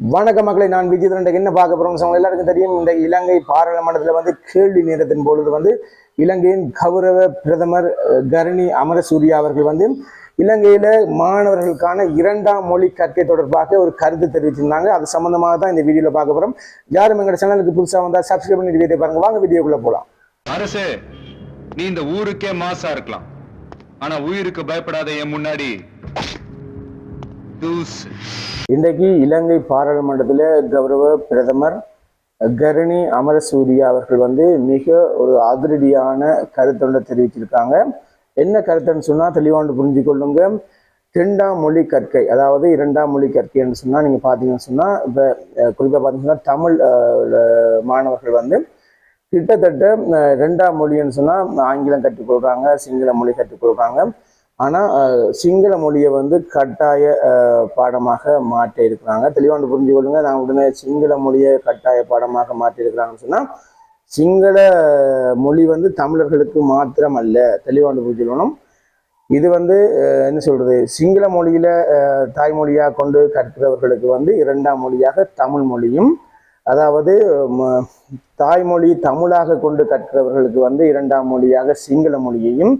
வணக்க மக்களை நான் விஜய் ரெண்டுக்கு என்ன பார்க்க போறோம் சொன்னா எல்லாருக்கும் தெரியும் இந்த இலங்கை பாராளுமன்றத்தில் வந்து கேள்வி நேரத்தின் பொழுது வந்து இலங்கையின் கௌரவ பிரதமர் அஹ், கருணி அமரசூரியா அவர்கள் வந்து இலங்கையில மாணவர்களுக்கான இரண்டாம் மொழி கற்கை தொடர்பாக ஒரு கருத்து தெரிவிச்சிருந்தாங்க. அது சம்பந்தமாக தான் இந்த வீடியோல பார்க்க போறோம். யாரும் எங்க சேனலுக்கு புதுசா வந்தா சப்ஸ்கிரைப் பண்ணி வீடியோ பாருங்க. வாங்க வீடியோக்குள்ள போலாம். அரசு நீ இந்த ஊருக்கே மாசா இருக்கலாம். ஆனா உயிருக்கு பயப்படாத என் முன்னாடி. இன்றைக்கு இலங்கை பாராளுமன்றத்தில் கௌரவ பிரதமர் கருணி அமரசூரியா அவர்கள் வந்து மிக ஒரு அதிரடியான கருத்தொண்டை தெரிவிச்சிருக்காங்க என்ன கருத்துன்னு சொன்னால் தெளிவாண்டு புரிஞ்சு கொள்ளுங்க. இரண்டாம் மொழி கற்கை அதாவது இரண்டாம் மொழி கற்கைன்னு சொன்னால் நீங்கள் பார்த்தீங்கன்னு சொன்னா இப்போ குறிப்பாக பார்த்தீங்கன்னா தமிழ் மாணவர்கள் வந்து கிட்டத்தட்ட ரெண்டாம் மொழின்னு சொன்னால் ஆங்கிலம் கற்றுக்கொள்கிறாங்க சிங்கள மொழி கற்றுக்கொள்கிறாங்க ஆனால் சிங்கள மொழியை வந்து கட்டாய பாடமாக மாற்றி இருக்கிறாங்க தெளிவாண்டு புரிஞ்சு கொள்ளுங்க. நான் உடனே சிங்கள மொழியை கட்டாய பாடமாக மாற்றி இருக்கிறாங்கன்னு சொன்னால் சிங்கள மொழி வந்து தமிழர்களுக்கு மாத்திரம் அல்ல தெளிவாண்டு புரிஞ்சுக்கணும் இது வந்து என்ன சொல்றது? சிங்கள மொழியில தாய்மொழியாக கொண்டு கற்கிறவர்களுக்கு வந்து இரண்டாம் மொழியாக தமிழ் மொழியும் அதாவது ம- தாய்மொழி தமிழாக கொண்டு கற்கிறவர்களுக்கு வந்து இரண்டாம் மொழியாக சிங்கள மொழியையும்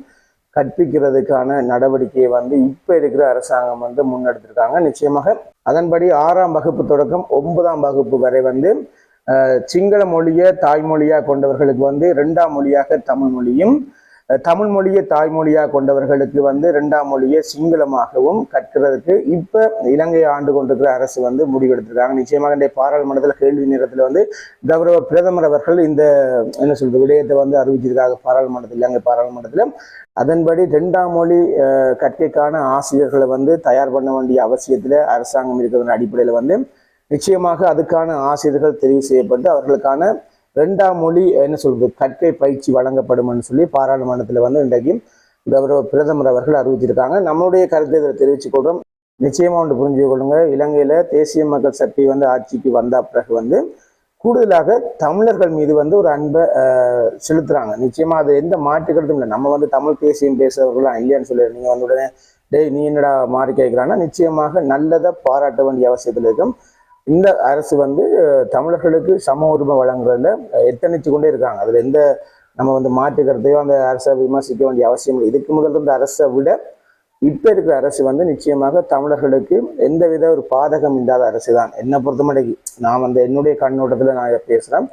கற்பிக்கிறதுக்கான நடவடிக்கையை வந்து இப்ப இருக்கிற அரசாங்கம் வந்து முன்னெடுத்திருக்காங்க. நிச்சயமாக அதன்படி ஆறாம் வகுப்பு தொடக்கம் ஒன்பதாம் வகுப்பு வரை வந்து அஹ், சிங்கள மொழியை தாய்மொழியா கொண்டவர்களுக்கு வந்து இரண்டாம் மொழியாக தமிழ் மொழியும் தமிழ் மொழியை தாய்மொழியாக கொண்டவர்களுக்கு வந்து ரெண்டாம் மொழியை சிங்களமாகவும் கற்கிறதுக்கு இப்போ இலங்கையை ஆண்டு கொண்டிருக்கிற அரசு வந்து முடிவெடுத்திருக்காங்க. நிச்சயமாக இன்றைய பாராளுமன்றத்தில் கேள்வி நேரத்தில் வந்து கௌரவ பிரதமர் அவர்கள் இந்த என்ன சொல்றது விடயத்தை வந்து அறிவிச்சிருக்காங்க பாராளுமன்றத்தில் இலங்கை பாராளுமன்றத்தில். அதன்படி ரெண்டாம் மொழி கற்கைக்கான ஆசிரியர்களை வந்து தயார் பண்ண வேண்டிய அவசியத்தில் அரசாங்கம் இருக்கிற அடிப்படையில் வந்து நிச்சயமாக அதுக்கான ஆசிரியர்கள் தெரிவு செய்யப்பட்டு அவர்களுக்கான ரெண்டாம் மொழி என்ன சொல்வது கற்கை பயிற்சி வழங்கப்படும்னு சொல்லி பாராளுமன்றத்தில் வந்து இன்றைக்கும் கௌரவ பிரதமர் அவர்கள் அறிவிச்சிருக்காங்க நம்மளுடைய கருத்தை இதில் தெரிவித்துக் கொள்கிறோம் நிச்சயமா ஒன்று புரிஞ்சு கொள்ளுங்க. இலங்கையில் தேசிய மக்கள் சக்தி வந்து ஆட்சிக்கு வந்த பிறகு வந்து கூடுதலாக தமிழர்கள் மீது வந்து ஒரு அன்பை அஹ், செலுத்துறாங்க. நிச்சயமா அது எந்த மாற்றுக்கிறதும் இல்லை. நம்ம வந்து தமிழ் தேசியம் பேசுறவர்களாம் இல்லையான்னு சொல்லி நீங்க வந்து உடனே டேய் நீ என்னடா மாறி கேட்கிறான்னா நிச்சயமாக நல்லதை பாராட்ட வேண்டிய அவசியத்தில் இருக்கும். இந்த அரசு வந்து தமிழர்களுக்கு சம உரிமை வழங்குறதுல எத்தனைச்சு கொண்டே இருக்காங்க. அதுல எந்த நம்ம வந்து மாற்றுக்கிறதையோ அந்த அரசை விமர்சிக்க வேண்டிய அவசியம் இல்லை. இதுக்கு முதல் இருந்த அரசை விட இப்ப இருக்கிற அரசு வந்து நிச்சயமாக தமிழர்களுக்கு எந்தவித ஒரு பாதகம் இல்லாத அரசு தான். என்னை பொறுத்தமட்டிக்கு நான் வந்து என்னுடைய கண்ணோட்டத்துல நான் இதை பேசுறேன்.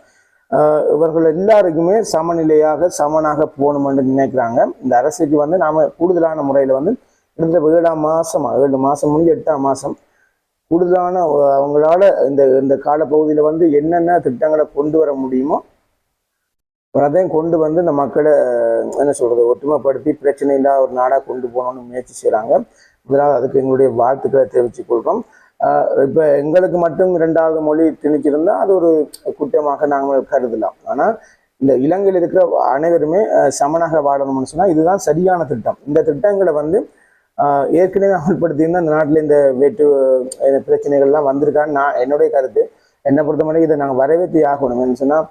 இவர்கள் எல்லாருக்குமே சமநிலையாக சமனாக போகணும்னு நினைக்கிறாங்க. இந்த அரசுக்கு வந்து நாம கூடுதலான முறையில வந்து கிட்டத்தட்ட ஏழாம் மாசமா ஏழு மாசம் முடிஞ்சு எட்டாம் மாசம் கூடுதலான அவங்களால இந்த இந்த காலப்பகுதியில் வந்து என்னென்ன திட்டங்களை கொண்டு வர முடியுமோ அதையும் கொண்டு வந்து இந்த மக்களை என்ன சொல்கிறது ஒற்றுமைப்படுத்தி பிரச்சனை இல்லாத ஒரு நாடாக கொண்டு போகணும்னு முயற்சி செய்கிறாங்க முதலாவது அதுக்கு எங்களுடைய வாழ்த்துக்களை தெரிவித்துக் கொள்கிறோம் இப்போ எங்களுக்கு மட்டும் இரண்டாவது மொழி திணிச்சிருந்தால் அது ஒரு குற்றமாக நாங்கள் கருதலாம். ஆனால் இந்த இலங்கையில் இருக்கிற அனைவருமே சமனாக வாழணும்னு சொன்னால் இதுதான் சரியான திட்டம். இந்த திட்டங்களை வந்து ஏற்கனவே அமல்படுத்தியிருந்தால் இந்த நாட்டில் இந்த வேற்று பிரச்சனைகள்லாம் வந்திருக்கான்னு நான் என்னுடைய கருத்து. என்னை பொறுத்தமட்டிக்கு இதை நாங்கள் வரவேற்றி ஆகணும். சொன்னால்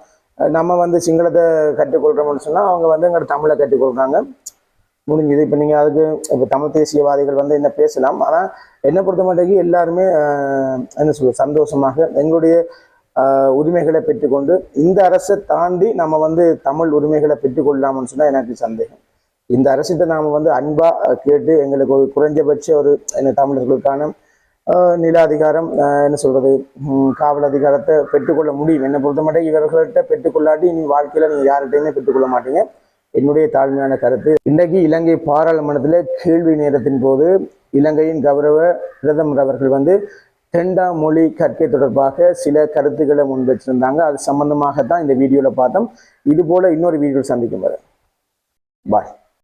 நம்ம வந்து சிங்களத்தை கற்றுக்கொள்கிறோம்னு சொன்னால் அவங்க வந்து எங்களோட தமிழை கற்றுக்கொள்கிறாங்க முடிஞ்சது. இப்போ நீங்கள் அதுக்கு இப்போ தமிழ் தேசியவாதிகள் வந்து என்ன பேசலாம். ஆனால் என்னை பொறுத்த மட்டும் எல்லாருமே என்ன சொல்ல சந்தோஷமாக எங்களுடைய உரிமைகளை பெற்றுக்கொண்டு இந்த அரசை தாண்டி நம்ம வந்து தமிழ் உரிமைகளை பெற்றுக்கொள்ளலாம்னு சொன்னால் எனக்கு சந்தேகம். இந்த அரசிட்ட நாம் வந்து அன்பாக கேட்டு எங்களுக்கு ஒரு குறைஞ்சபட்ச ஒரு தமிழர்களுக்கான நில அதிகாரம் என்ன சொல்கிறது காவல் அதிகாரத்தை பெற்றுக்கொள்ள முடியும். என்னை பொறுத்த இவர்கள்ட்ட பெற்றுக்கொள்ளாட்டி நீ வாழ்க்கையில் நீங்கள் யார்கிட்டையுமே பெற்றுக்கொள்ள மாட்டீங்க. என்னுடைய தாழ்மையான கருத்து. இன்றைக்கு இலங்கை பாராளுமன்றத்தில் கேள்வி நேரத்தின் போது இலங்கையின் கௌரவ பிரதமர் அவர்கள் வந்து இரண்டாம் மொழி கற்கை தொடர்பாக சில கருத்துக்களை முன் வச்சிருந்தாங்க. அது சம்பந்தமாக தான் இந்த வீடியோவில் பார்த்தோம். இது போல இன்னொரு வீடியோ சந்திக்கும் வரை. பாய்.